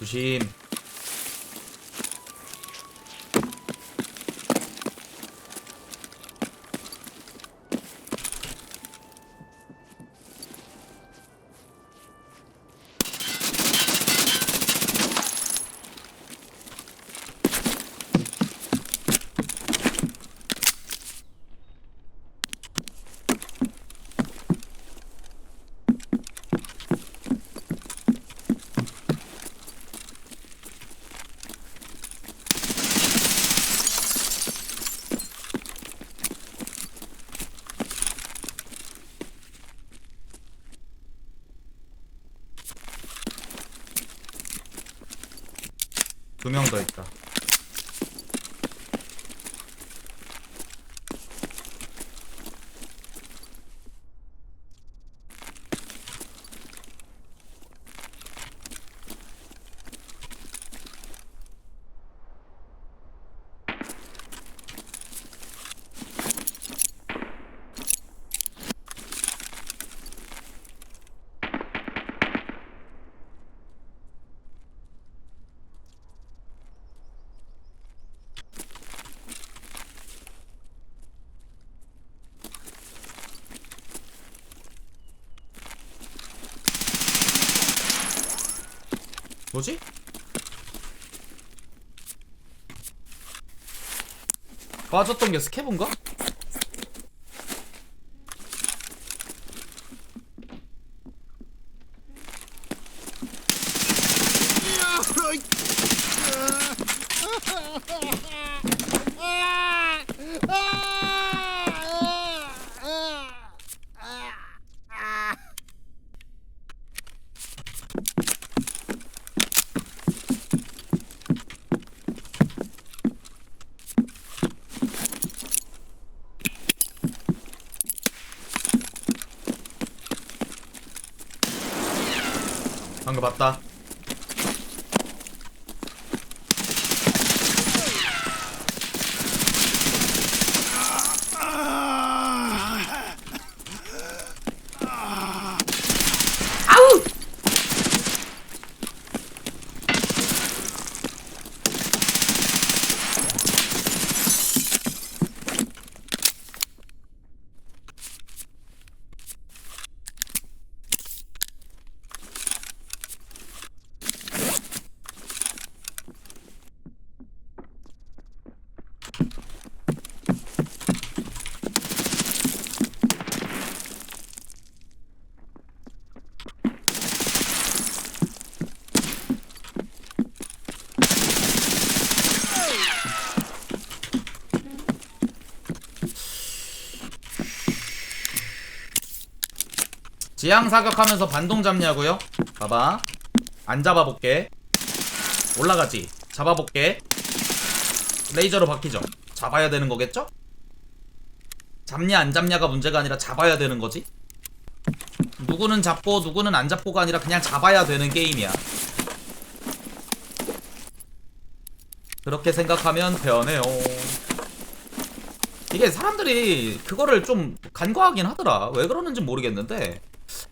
조심. 두 명 더 있다. 뭐지? 빠졌던 게 스케브인가? 봤다. 지향 사격하면서 반동 잡냐고요? 봐봐. 안 잡아볼게. 올라가지. 잡아볼게. 레이저로 바뀌죠. 잡아야 되는 거겠죠? 잡냐 안 잡냐가 문제가 아니라 잡아야 되는 거지. 누구는 잡고 누구는 안 잡고가 아니라 그냥 잡아야 되는 게임이야. 그렇게 생각하면 변해요. 이게 사람들이 그거를 좀 간과하긴 하더라. 왜 그러는지 모르겠는데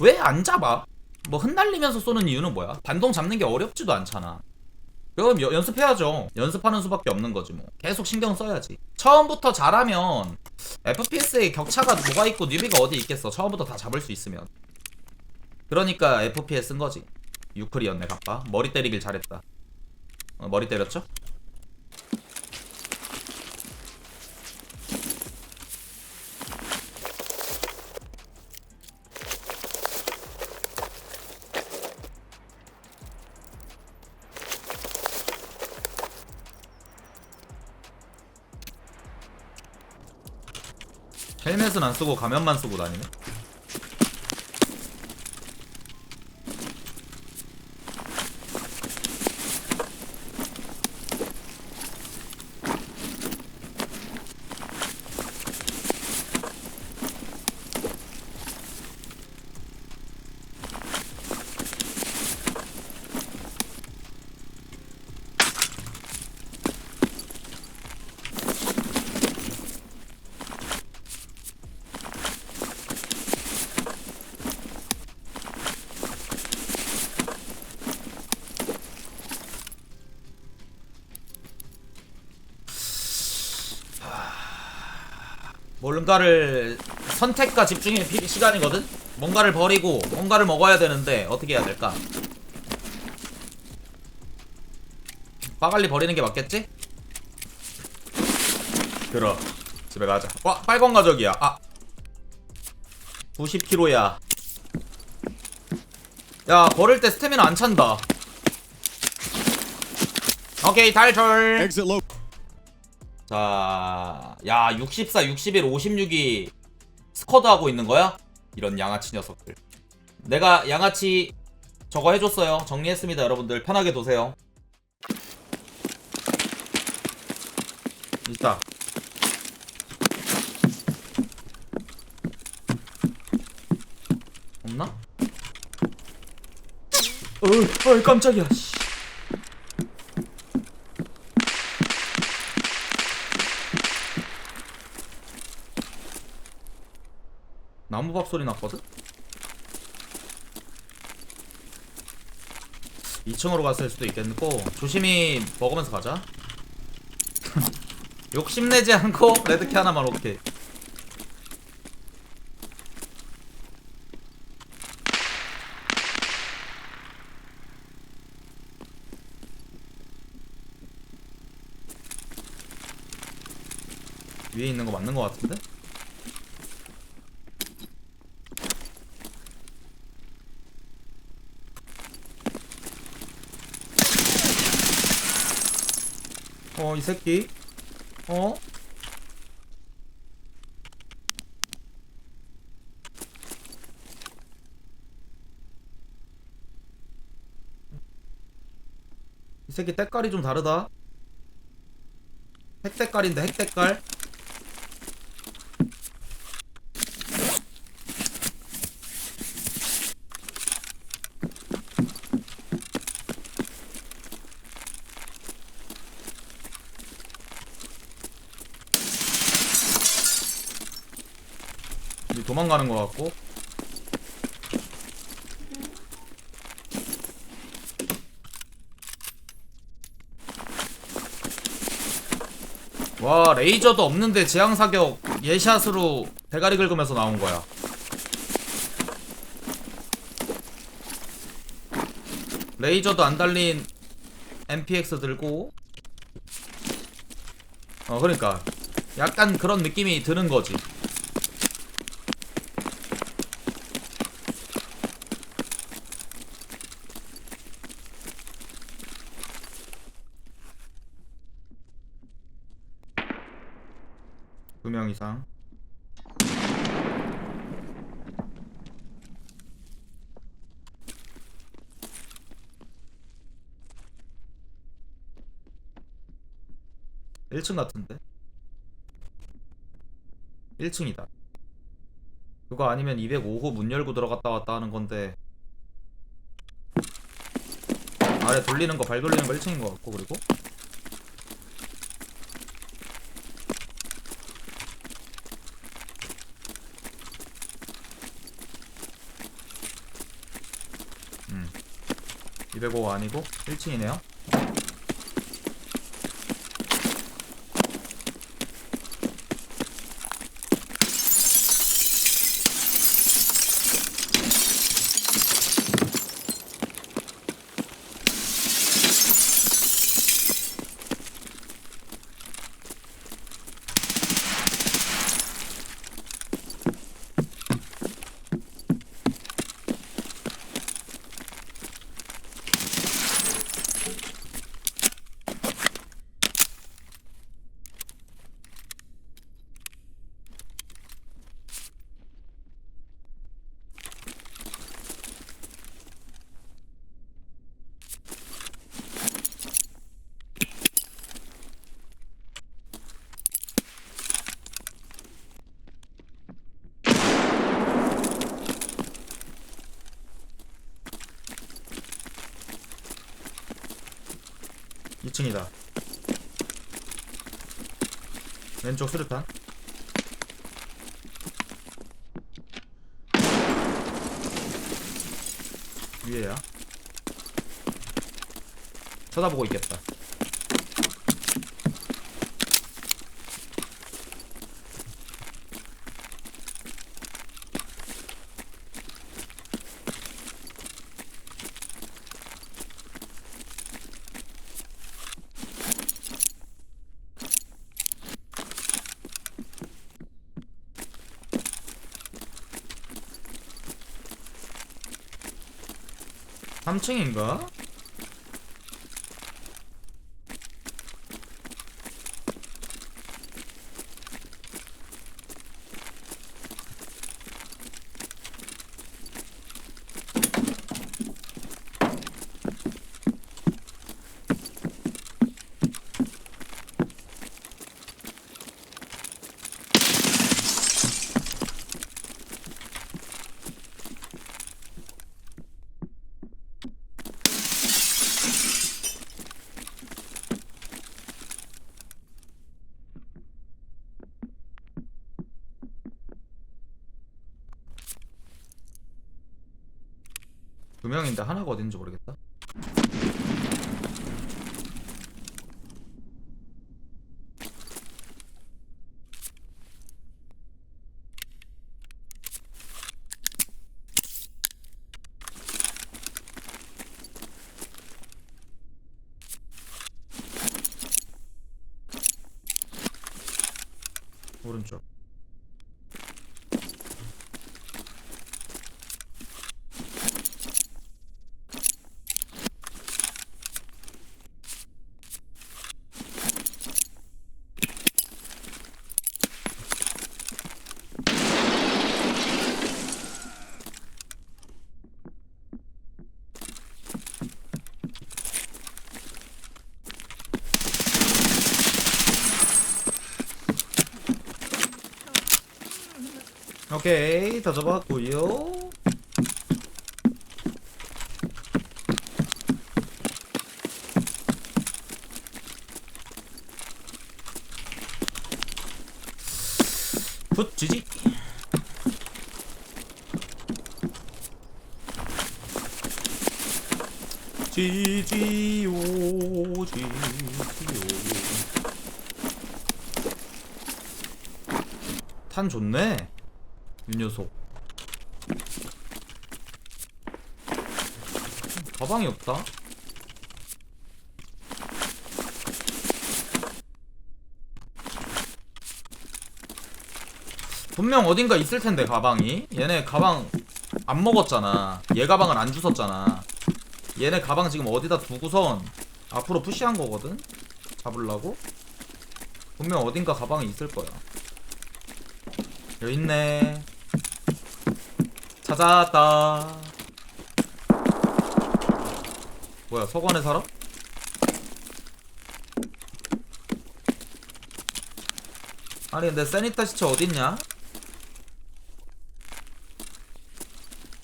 왜 안 잡아? 뭐 흩날리면서 쏘는 이유는 뭐야? 반동 잡는 게 어렵지도 않잖아. 그럼 여- 연습해야죠. 연습하는 수밖에 없는 거지 뭐. 계속 신경 써야지. 처음부터 잘하면 FPS에 격차가 뭐가 있고 뉴비가 어디 있겠어. 처음부터 다 잡을 수 있으면. 그러니까 FPS 쓴 거지. 유클이었네 가빠. 머리 때리길 잘했다. 어, 머리 때렸죠? 헬멧은 안 쓰고 가면만 쓰고 다니네. 뭔가를 선택과 집중의 피- 시간이거든? 뭔가를 버리고 뭔가를 먹어야 되는데 어떻게 해야 될까? 빠갈리 버리는 게 맞겠지? 들어 집에 가자 와 빨간 가적이야 아 90kg야 야 걸을 때 스태미나 안 찬다 오케이 탈출. 자, 야, 64, 61, 56이 스쿼드 하고 있는 거야? 이런 양아치 녀석들. 내가 양아치 저거 해줬어요. 정리했습니다, 여러분들. 편하게 두세요. 있다. 없나? 어이, 어이, 깜짝이야, 씨. 나무밥 소리 났거든? 2층으로 갔을 수도 있겠고 조심히 먹으면서 가자 욕심내지 않고 레드키 하나만 오케이 위에 있는 거 맞는 거 같은데? 어, 이 새끼. 어? 이 새끼 때깔이 좀 다르다. 핵 때깔인데 핵 때깔. 도망가는 것 같고. 와 레이저도 없는데 제왕 사격 예샷으로 대가리 긁으면서 나온 거야. 레이저도 안 달린 MPX 들고 어 그러니까 약간 그런 느낌이 드는 거지. 이상. 일층 같은데? 1층이다. 그거 아니면 205호 문 열고 들어갔다 왔다 하는 건데 아래 돌리는 거 발 돌리는 거 1층인 것 같고 그리고 음. 205 아니고 1층이네요. 이층이다. 왼쪽 수류탄. 위에야. 쳐다보고 있겠다 3층인가? 명인데 하나가 어딘지 모르겠다. 오른쪽. 오케이 다 잡았고요. 굿 지지. 지지요 지지요. 탄 좋네. 이 녀석. 가방이 없다. 분명 어딘가 있을 텐데 가방이. 얘네 가방 안 먹었잖아. 얘 가방을 안 주웠잖아. 얘네 가방 지금 어디다 두고선 앞으로 푸시한 거거든. 잡으려고. 분명 어딘가 가방이 있을 거야. 여기 있네. 찾았다. 뭐야, 서관에 살아? 아니, 근데 세니타 시체 어딨냐?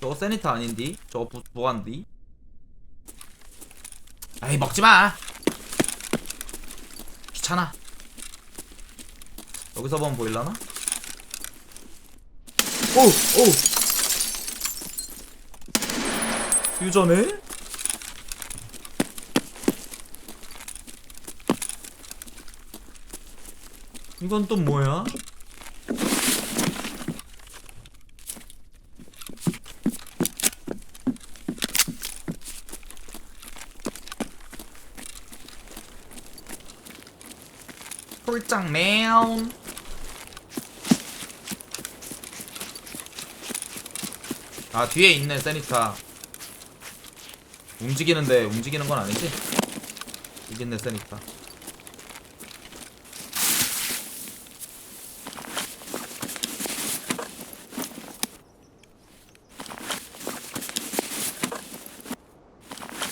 저거 세니타 아닌디? 저거 부, 부한디? 아이, 먹지마! 귀찮아. 여기서 보면 보일라나? 오! 오! 유전해? 이건 또 뭐야? 홀짱 매운 아 뒤에 있네 세니타 움직이는데 움직이는 건 아니지? 있네 세니타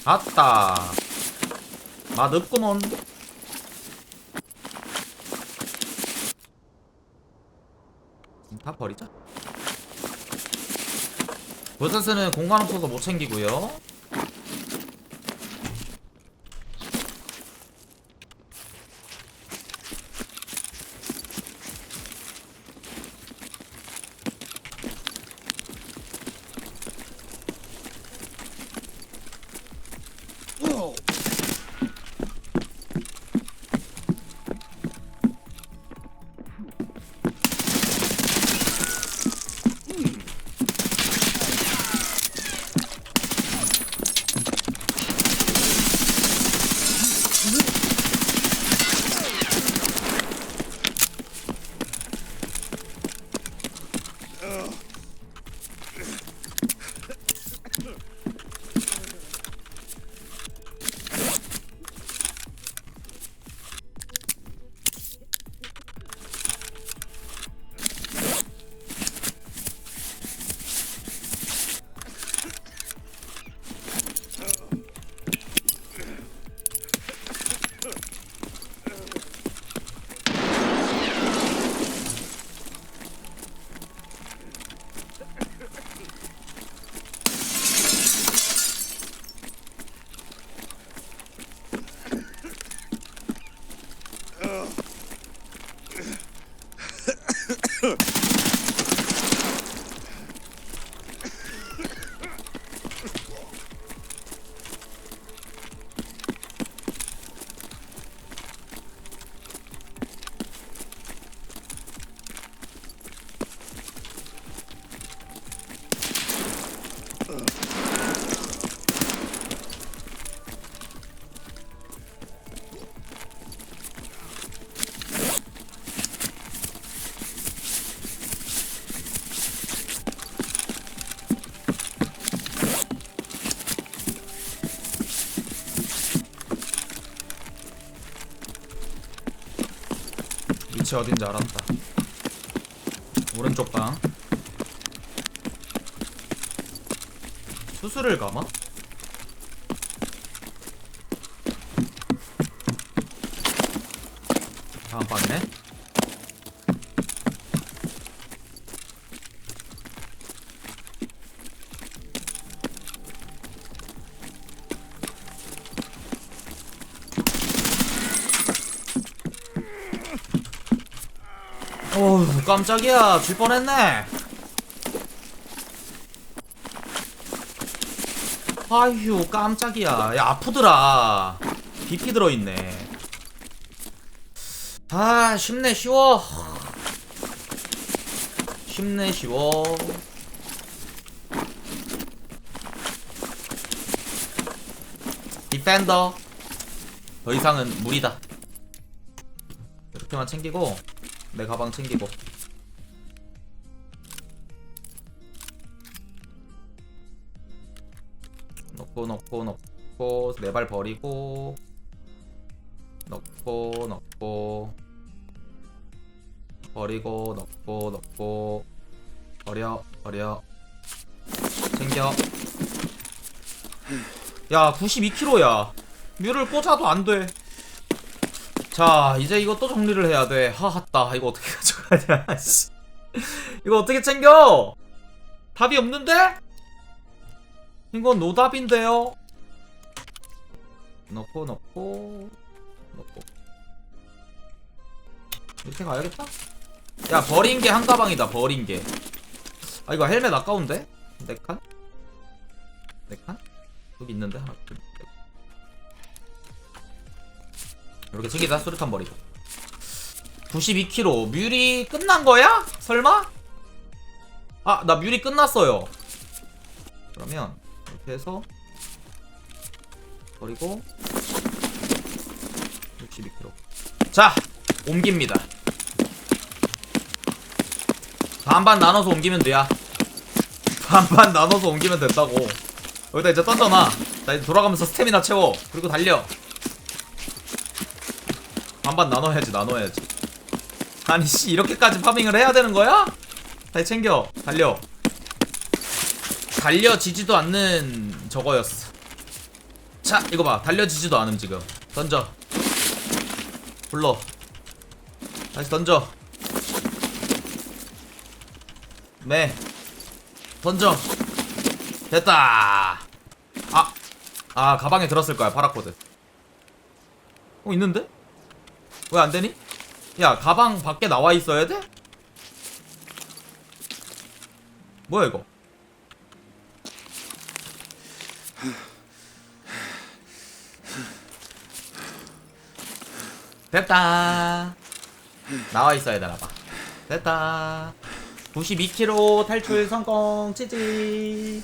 아따 맛없구먼 다 버리자 보스스는 공간 없어서 못 챙기고요. 위치 어딘지 알았다 오른쪽 방 수술을 감아? 깜짝이야. 줄 뻔했네. 아휴 깜짝이야. 야 아프더라. BP 들어있네. 아 쉽네 쉬워. 쉽네 쉬워. 디펜더. 더 이상은 무리다. 이렇게만 챙기고 내 가방 챙기고 넣고 넣고 넣고 내발 버리고 넣고 넣고 버리고 넣고 넣고 버려 버려. 챙겨. 야 92kg야. 뮤를 꽂아도 안돼. 자 이제 이것도 정리를 해야 돼. 하하따 이거 어떻게 가져가냐 씨. 이거 어떻게 챙겨? 답이 없는데? 이건 노답인데요 넣고 넣고 넣고 이렇게 가야겠다 야 버린 게 한 가방이다 버린 게아 이거 헬멧 아까운데? 네 칸? 네 칸? 여기 있는데 하나 둘 셋. 이렇게 챙기다 수류탄 버리고 92kg 뮤리 끝난 거야? 설마? 아 나 뮤리 끝났어요 그러면 이렇게 해서 버리고 62kg 자 옮깁니다. 반반 나눠서 옮기면 돼야 반반 나눠서 옮기면 된다고. 여기다 이제 던져놔. 자 이제 돌아가면서 스태미나 채워. 그리고 달려. 반반 나눠야지 나눠야지. 아니 씨 이렇게까지 파밍을 해야 되는 거야? 다시 챙겨. 달려 달려지지도 않는 저거였어. 자 이거 봐. 달려지지도 않음 지금. 던져. 불러. 다시 던져. 네. 던져. 됐다. 아, 아 가방에 들었을 거야 파라코드. 어 있는데? 왜 안 되니? 야 가방 밖에 나와 있어야 돼? 뭐야 이거? 됐다. 나와 있어야 되나 봐. 됐다. 92km 탈출 성공. 치지